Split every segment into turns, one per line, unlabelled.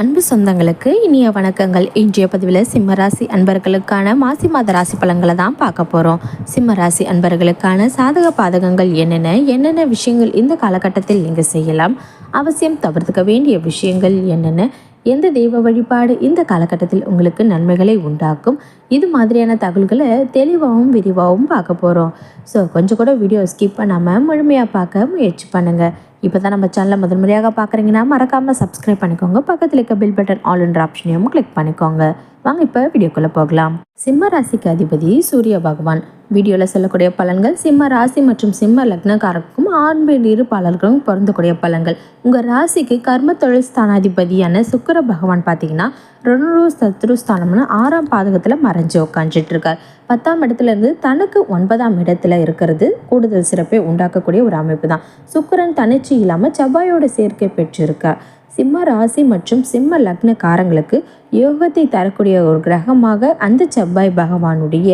அன்பு சொந்தங்களுக்கு இனிய வணக்கங்கள். இன்றைய பதிவில் சிம்மராசி அன்பர்களுக்கான மாசி மாத ராசி பலன்களை தான் பார்க்க போகிறோம் சிம்மராசி அன்பர்களுக்கான சாதக பாதகங்கள் என்னென்ன? என்னென்ன விஷயங்கள் இந்த காலகட்டத்தில் நீங்கள் செய்யலாம்? அவசியம் தவிர்த்துக்க வேண்டிய விஷயங்கள் என்னென்ன? எந்த தெய்வ வழிபாடு இந்த காலகட்டத்தில் உங்களுக்கு நன்மைகளை உண்டாக்கும்? இது மாதிரியான தகவல்களை தெளிவாகவும் விரிவாகவும் பார்க்க போகிறோம் ஸோ கொஞ்சம் கூட வீடியோ ஸ்கிப் பண்ணாமல் முழுமையாக பார்க்க முயற்சி பண்ணுங்கள் இப்போ தான் நம்ம சேனலை முதல் முறையாக பார்க்குறீங்கன்னா மறக்காமல் சப்ஸ்கிரைப் பண்ணிக்கோங்க. பக்கத்தில் இருக்க பில் பட்டன் ஆல்ன்ற ஆப்ஷனையும் கிளிக் பண்ணிக்கோங்க. வாங்க இப்போ வீடியோக்குள்ளே போகலாம். சிம்ம ராசிக்கு அதிபதி சூரிய பகவான். வீடியோவில் சொல்லக்கூடிய பலன்கள் சிம்ம ராசி மற்றும் சிம்ம லக்னக்காரருக்கும் ஆண் பெண் இரு பாலர்களும் பொருந்தக்கூடிய பலன்கள். உங்கள் ராசிக்கு கர்ம தொழில் ஸ்தானாதிபதியான சுக்கர பகவான் பார்த்தீங்கன்னா ருணரு சத்ருஸ்தானம்னு ஆறாம் பாதகத்தில் மறைஞ்சு உட்காந்துட்டு இருக்கார் பத்தாம் இடத்துல இருந்து தனக்கு ஒன்பதாம் இடத்துல இருக்கிறது கூடுதல் சிறப்பை உண்டாக்கக்கூடிய ஒரு அமைப்பு தான். சுக்கிரன் தனிச்சு இல்லாமல் செவ்வாயோட சேர்க்கை பெற்றிருக்கார். சிம்ம ராசி மற்றும் சிம்ம லக்னக்காரங்களுக்கு யோகத்தை தரக்கூடிய ஒரு கிரகமாக அந்த செவ்வாய் பகவானுடைய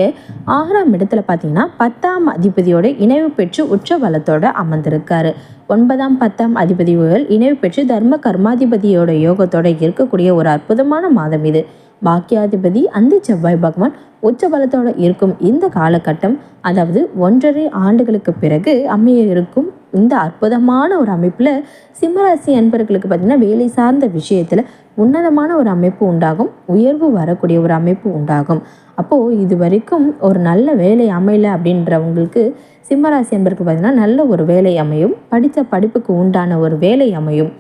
ஆறாம் இடத்துல பார்த்தீங்கன்னா பத்தாம் அதிபதியோட இணைவு பெற்று உச்ச பலத்தோட அமர்ந்திருக்காரு. ஒன்பதாம் பத்தாம் அதிபதிகள் இணைவு பெற்று தர்ம கர்மாதிபதியோட யோகத்தோட இருக்கக்கூடிய ஒரு அற்புதமான மாதம் இது. பாக்கியாதிபதி அந்த செவ்வாய் பகவான் உச்ச பலத்தோட இருக்கும் இந்த காலகட்டம் அதாவது ஒன்றரை ஆண்டுகளுக்கு பிறகு அமைய இருக்கும் இந்த அற்புதமான ஒரு அமைப்பில் சிம்மராசி அன்பர்களுக்கு பார்த்திங்கன்னா வேலை சார்ந்த விஷயத்தில் உன்னதமான ஒரு அமைப்பு உண்டாகும். உயர்வு வரக்கூடிய ஒரு அமைப்பு உண்டாகும். அப்போது இது வரைக்கும் ஒரு நல்ல வேலை அமையல அப்படின்றவங்களுக்கு சிம்மராசி அன்பருக்கு பார்த்திங்கன்னா நல்ல ஒரு வேலை அமையும். படித்த படிப்புக்கு உண்டான ஒரு வேலை அமையும்.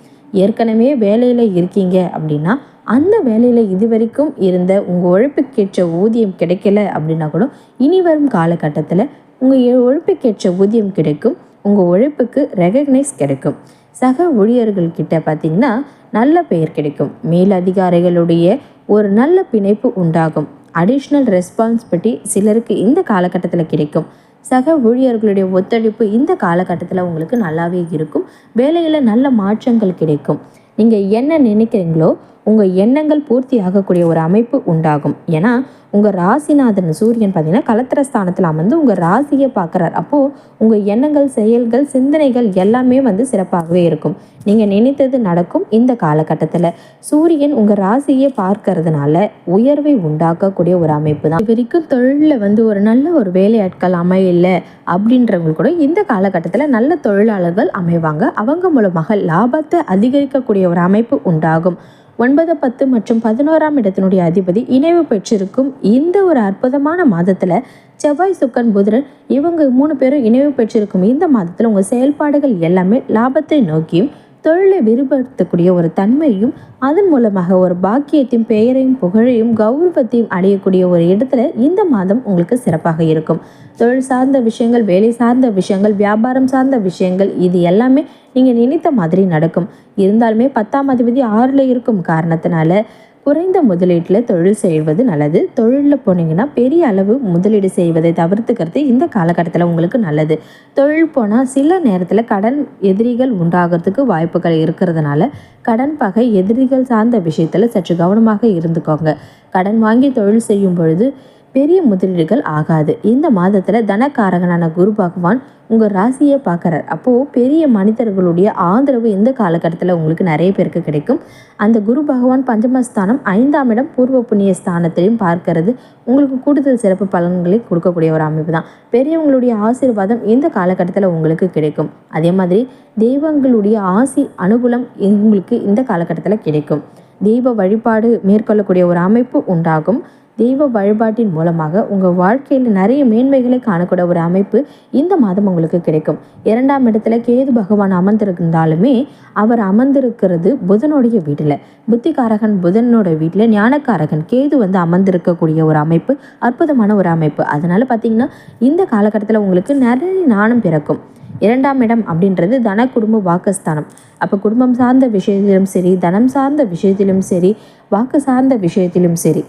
ஏற்கனவே வேலையில் இருக்கீங்க அப்படின்னா அந்த வேலையில் இது வரைக்கும் இருந்த உங்கள் உழைப்புக்கேற்ற ஊதியம் கிடைக்கல அப்படின்னா கூட இனி வரும் காலகட்டத்தில் உங்கள் உழைப்புக்கேற்ற ஊதியம் கிடைக்கும். உங்கள் உழைப்புக்கு ரெகக்னைஸ் கிடைக்கும். சக ஊழியர்கள்கிட்ட பார்த்தீங்கன்னா நல்ல பெயர் கிடைக்கும். மேலதிகாரிகளுடைய ஒரு நல்ல பிணைப்பு உண்டாகும். அடிஷ்னல் ரெஸ்பான்சிபிலிட்டி சிலருக்கு இந்த காலகட்டத்தில் கிடைக்கும். சக ஊழியர்களுடைய ஒத்துழைப்பு இந்த காலகட்டத்தில் உங்களுக்கு நல்லாவே இருக்கும். வேலையில் நல்ல மாற்றங்கள் கிடைக்கும். நீங்கள் என்ன நினைக்கிறீங்களோ உங்கள் எண்ணங்கள் பூர்த்தி ஆகக்கூடிய ஒரு அமைப்பு உண்டாகும். ஏன்னா உங்கள் ராசிநாதன் சூரியன் பார்த்தீங்கன்னா கலத்திரஸ்தானத்தில் அமர்ந்து உங்கள் ராசியை பார்க்குறார். அப்போது உங்கள் எண்ணங்கள் செயல்கள் சிந்தனைகள் எல்லாமே வந்து சிறப்பாகவே இருக்கும். நீங்கள் நினைத்தது நடக்கும் இந்த காலகட்டத்தில். சூரியன் உங்கள் ராசியை பார்க்கறதுனால உயர்வை உண்டாக்கக்கூடிய ஒரு அமைப்பு தான். இது வரைக்கும் தொழிலில் வந்து ஒரு நல்ல ஒரு வேலையாட்கள் அமையல அப்படின்றவங்க கூட இந்த காலகட்டத்தில் நல்ல தொழிலாளர்கள் அமைவாங்க. அவங்க மூலமாக லாபத்தை அதிகரிக்கக்கூடிய ஒரு அமைப்பு உண்டாகும். ஒன்பது பத்து மற்றும் பதினோராம் இடத்தினுடைய அதிபதி இணைவு பெற்றிருக்கும் இந்த ஒரு அற்புதமான மாதத்தில் செவ்வாய் சுக்கன் புதரன் இவங்க மூணு பேரும் இணைவு பெற்றிருக்கும் இந்த மாதத்தில் உங்கள் செயல்பாடுகள் எல்லாமே லாபத்தை நோக்கியும் தொழிலை விரிவுபடுத்தக்கூடிய ஒரு தன்மையும் அதன் மூலமாக ஒரு பாக்கியத்தையும் பெயரையும் புகழையும் கௌரவத்தையும் அடையக்கூடிய ஒரு இடத்துல இந்த மாதம் உங்களுக்கு சிறப்பாக இருக்கும். தொழில் சார்ந்த விஷயங்கள் வேலை சார்ந்த விஷயங்கள் வியாபாரம் சார்ந்த விஷயங்கள் இது எல்லாமே நீங்கள் நினைத்த மாதிரி நடக்கும். இருந்தாலுமே பத்தாம் அதிபதி ஆறில் இருக்கும் காரணத்தினால குறைந்த முதலீட்டில் தொழில் செய்வது நல்லது. தொழிலில் போனீங்கன்னா பெரிய அளவு முதலீடு செய்வதை தவிர்த்துக்கிறது இந்த காலகட்டத்தில் உங்களுக்கு நல்லது. தொழில் போனால் சில நேரத்தில் கடன் எதிரிகள் உண்டாகிறதுக்கு வாய்ப்புகள் இருக்கிறதுனால கடன் பகை எதிரிகள் சார்ந்த விஷயத்தில் சற்று கவனமாக இருந்துக்கோங்க. கடன் வாங்கி தொழில் செய்யும் பொழுது பெரிய முதலீடுகள் ஆகாது. இந்த மாதத்தில் தனக்காரகனான குரு பகவான் உங்கள் ராசியை பார்க்குறார். அப்போது பெரிய மனிதர்களுடைய ஆதரவு இந்த காலகட்டத்தில் உங்களுக்கு நிறைய பேருக்கு கிடைக்கும். அந்த குரு பகவான் பஞ்சமஸ்தானம் ஐந்தாம் இடம் பூர்வ புண்ணிய ஸ்தானத்திலையும் பார்க்கறது உங்களுக்கு கூடுதல் சிறப்பு பலன்களை கொடுக்கக்கூடிய ஒரு அமைப்பு தான். பெரியவங்களுடைய ஆசீர்வாதம் இந்த காலகட்டத்தில் உங்களுக்கு கிடைக்கும். அதே மாதிரி தெய்வங்களுடைய ஆசி அனுகூலம் உங்களுக்கு இந்த காலகட்டத்தில் கிடைக்கும். தெய்வ வழிபாடு மேற்கொள்ளக்கூடிய ஒரு அமைப்பு உண்டாகும். தெய்வ வழிபாட்டின் மூலமாக உங்கள் வாழ்க்கையில் நிறைய மேன்மைகளை காணக்கூடிய ஒரு அமைப்பு இந்த மாதம் உங்களுக்கு கிடைக்கும். இரண்டாம் இடத்துல கேது பகவான் அமர்ந்திருந்தாலுமே அவர் அமர்ந்திருக்கிறது புதனுடைய வீட்டில். புத்திகாரகன் புதனோட வீட்டில் ஞானக்காரகன் கேது வந்து அமர்ந்திருக்கக்கூடிய ஒரு அமைப்பு அற்புதமான ஒரு அமைப்பு. அதனால் பார்த்தீங்கன்னா இந்த காலகட்டத்தில் உங்களுக்கு நிறைய ஞானம் பிறக்கும். இரண்டாம் இடம் அப்படின்றது தன குடும்ப வாக்குஸ்தானம். அப்போ குடும்பம் சார்ந்த விஷயத்திலும் சரி தனம் சார்ந்த விஷயத்திலும் சரி வாக்கு சார்ந்த விஷயத்திலும் சரி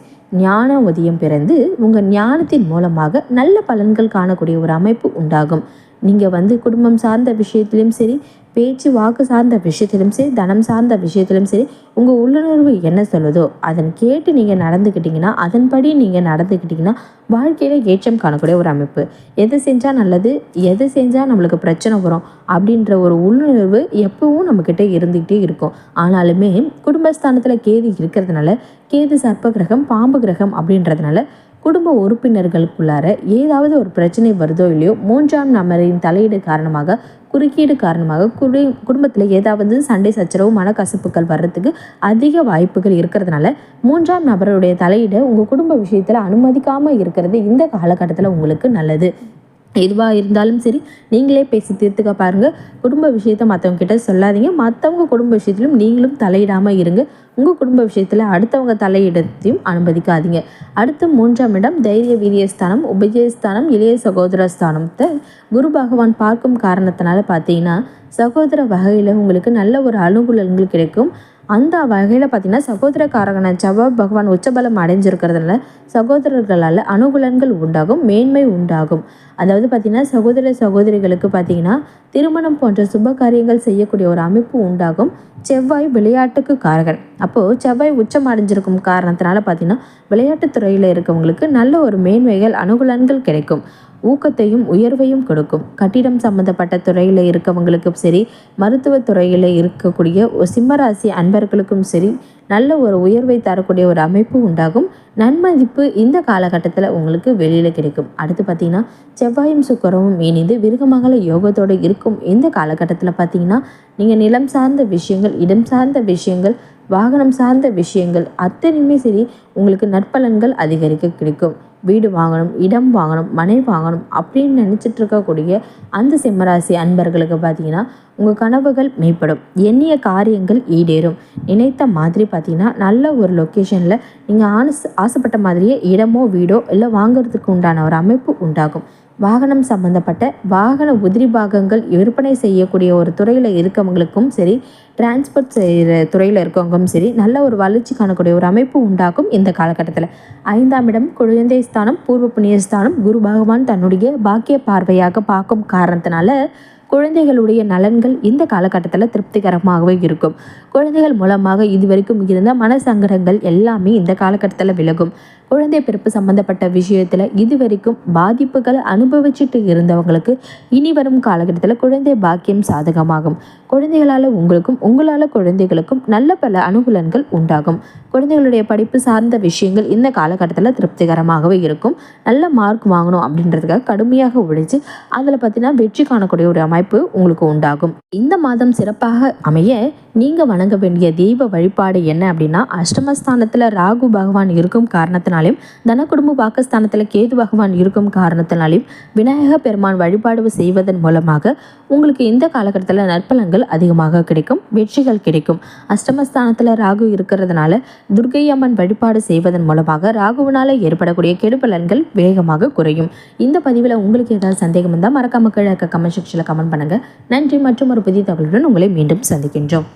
ஞான உதயம் பிறந்து உங்கள் ஞானத்தின் மூலமாக நல்ல பலன்கள் காணக்கூடிய ஒரு அமைப்பு உண்டாகும். நீங்கள் வந்து குடும்பம் சார்ந்த விஷயத்திலும் சரி பேச்சு வாக்கு சார்ந்த விஷயத்திலும் சரி தனம் சார்ந்த விஷயத்திலும் சரி உங்கள் உள்ளுணர்வு என்ன சொல்லுதோ அதன் கேட்டு நீங்கள் நடந்துக்கிட்டிங்கன்னா அதன்படி நீங்கள் நடந்துக்கிட்டிங்கன்னா வாழ்க்கையில் ஏற்றம் காணக்கூடிய ஒரு அமைப்பு. எது செஞ்சால் நல்லது எது செஞ்சால் நம்மளுக்கு பிரச்சனை வரும் அப்படின்ற ஒரு உள்ளுணர்வு எப்பவும் நம்மக்கிட்ட இருந்துக்கிட்டே இருக்கும். ஆனாலுமே குடும்பஸ்தானத்தில் கேது இருக்கிறதுனால கேது சர்ப்ப கிரகம் பாம்பு கிரகம் அப்படின்றதுனால குடும்ப உறுப்பினர்களுக்குள்ளார ஏதாவது ஒரு பிரச்சனை வருதோ இல்லையோ மூன்றாம் நபரின் தலையீடு காரணமாக குறுக்கீடு காரணமாக குடி குடும்பத்தில் ஏதாவது சண்டை சச்சரவு மனக்கசப்புகள் வர்றதுக்கு அதிக வாய்ப்புகள் இருக்கிறதுனால மூன்றாம் நபருடைய தலையீடை உங்கள் குடும்ப விஷயத்தில் அனுமதிக்காமல் இருக்கிறது இந்த காலகட்டத்தில் உங்களுக்கு நல்லது. எதுவாக இருந்தாலும் சரி நீங்களே பேசி தீர்த்துக்க பாருங்கள் குடும்ப விஷயத்த மற்றவங்கக்கிட்ட சொல்லாதீங்க. மற்றவங்க குடும்ப விஷயத்திலும் நீங்களும் தலையிடாமல் இருங்க. உங்கள் குடும்ப விஷயத்தில் அடுத்தவங்க தலையிடத்தையும் அனுமதிக்காதீங்க. அடுத்து மூன்றாம் இடம் தைரிய வீரியஸ்தானம் உபஜயஸ்தானம் இளைய சகோதர ஸ்தானத்தை குரு பகவான் பார்க்கும் காரணத்தினால பார்த்தீங்கன்னா சகோதர வகையில் உங்களுக்கு நல்ல ஒரு அனுகூலங்கள் கிடைக்கும். அந்த வகையில் பார்த்தீங்கன்னா சகோதரக்காரகன செவ்வாய் பகவான் உச்சபலம் அடைஞ்சிருக்கிறதுனால சகோதரர்களால் அனுகூலங்கள் உண்டாகும் மேன்மை உண்டாகும். அதாவது பார்த்தீங்கன்னா சகோதர சகோதரிகளுக்கு பார்த்தீங்கன்னா திருமணம் போன்ற சுப காரியங்கள் செய்யக்கூடிய ஒரு அமைப்பு உண்டாகும். செவ்வாய் விளையாட்டுக்கு காரகன். அப்போது செவ்வாய் உச்சம் அடைஞ்சிருக்கும் காரணத்தினால பார்த்தீங்கன்னா விளையாட்டுத்துறையில் இருக்கவங்களுக்கு நல்ல ஒரு மேன்மைகள் அனுகூலங்கள் கிடைக்கும். ஊக்கத்தையும் உயர்வையும் கொடுக்கும். கட்டிடம் சம்மந்தப்பட்ட துறையில் இருக்கவங்களுக்கும் சரி மருத்துவ துறையில் இருக்கக்கூடிய சிம்மராசி அன்பர்களுக்கும் சரி நல்ல ஒரு உயர்வை தரக்கூடிய ஒரு அமைப்பு உண்டாகும். நன்மதிப்பு இந்த காலகட்டத்தில் உங்களுக்கு வெளியில் கிடைக்கும். அடுத்து பார்த்தீங்கன்னா செவ்வாயும் சுக்கரமும் இணைந்து விருகமங்கல யோகத்தோடு இருக்கும். இந்த காலகட்டத்தில் பார்த்தீங்கன்னா நீங்கள் நிலம் சார்ந்த விஷயங்கள் இடம் சார்ந்த விஷயங்கள் வாகனம் சார்ந்த விஷயங்கள் அத்தனையுமே சரி உங்களுக்கு நற்பலன்கள் அதிகரிக்க கிடைக்கும். வீடு வாங்கணும் இடம் வாங்கணும் மனை வாங்கணும் அப்படின்னு நினச்சிட்டு இருக்கக்கூடிய அந்த சிம்மராசி அன்பர்களுக்கு பார்த்தீங்கன்னா உங்கள் கனவுகள் மேம்படும். எண்ணிய காரியங்கள் ஈடேறும். நினைத்த மாதிரி பார்த்தீங்கன்னா நல்ல ஒரு லொக்கேஷனில் நீங்கள் ஆசை ஆசைப்பட்ட மாதிரியே இடமோ வீடோ இல்லை வாங்குறதுக்கு உண்டான ஒரு அமைப்பு உண்டாகும். வாகனம் சம்மந்தப்பட்ட வாகன உதிரி பாகங்கள் விற்பனை செய்யக்கூடிய ஒரு துறையில் இருக்கவங்களுக்கும் சரி டிரான்ஸ்போர்ட் செய்கிற துறையில் இருக்கவங்களும் சரி நல்ல ஒரு வளர்ச்சி காணக்கூடிய ஒரு அமைப்பு உண்டாகும் இந்த காலகட்டத்தில். ஐந்தாம் இடம் குழந்தை ஸ்தானம் பூர்வ புண்ணியஸ்தானம் குரு பகவான் தன்னுடைய பாக்கிய பார்வையாக பார்க்கும் காரணத்தினால குழந்தைகளுடைய நலன்கள் இந்த காலகட்டத்தில் திருப்திகரமாகவே இருக்கும். குழந்தைகள் மூலமாக இதுவரைக்கும் இருந்த மன சங்கடங்கள் எல்லாமே இந்த காலகட்டத்தில் விலகும். குழந்தை பிறப்பு சம்பந்தப்பட்ட விஷயத்தில் இது வரைக்கும் பாதிப்புகளை அனுபவிச்சுட்டு இருந்தவங்களுக்கு இனி வரும் காலகட்டத்தில் குழந்தை பாக்கியம் சாதகமாகும். குழந்தைகளால் உங்களுக்கும் உங்களால் குழந்தைகளுக்கும் நல்ல பல அனுகூலங்கள் உண்டாகும். குழந்தைகளுடைய படிப்பு சார்ந்த விஷயங்கள் இந்த காலகட்டத்தில் திருப்திகரமாகவே இருக்கும். நல்ல மார்க் வாங்கணும் அப்படின்றதுக்காக கடுமையாக உழைச்சி அதில் பார்த்தீங்கன்னா வெற்றி காணக்கூடிய ஒரு அமைப்பு உங்களுக்கு உண்டாகும். இந்த மாதம் சிறப்பாக அமைய நீங்கள் வணங்க வேண்டிய தெய்வ வழிபாடு என்ன அப்படின்னா அஷ்டமஸ்தானத்தில் ராகு பகவான் இருக்கும் காரணத்தினாலையும் தனக்குடும்ப பாக்கஸ்தானத்தில் கேது பகவான் இருக்கும் காரணத்தினாலையும் விநாயக பெருமான் வழிபாடு செய்வதன் மூலமாக உங்களுக்கு இந்த காலகட்டத்தில் நற்பலங்கள் அதிகமாக கிடைக்கும் வெற்றிகள் கிடைக்கும். அஷ்டமஸ்தானத்தில் ராகு இருக்கிறதுனால துர்கை அம்மன் வழிபாடு செய்வதன் மூலமாக ராகுவினால் ஏற்படக்கூடிய கெடுபலன்கள் வேகமாக குறையும். இந்த பதிவில் உங்களுக்கு ஏதாவது சந்தேகம் இருந்தால் மறக்காம கீழே கமெண்ட் செக்ஷனில் கமெண்ட் பண்ணுங்கள் நன்றி மற்றும் ஒரு புதிய தகவலுடன் உங்களை மீண்டும் சந்திக்கின்றோம்.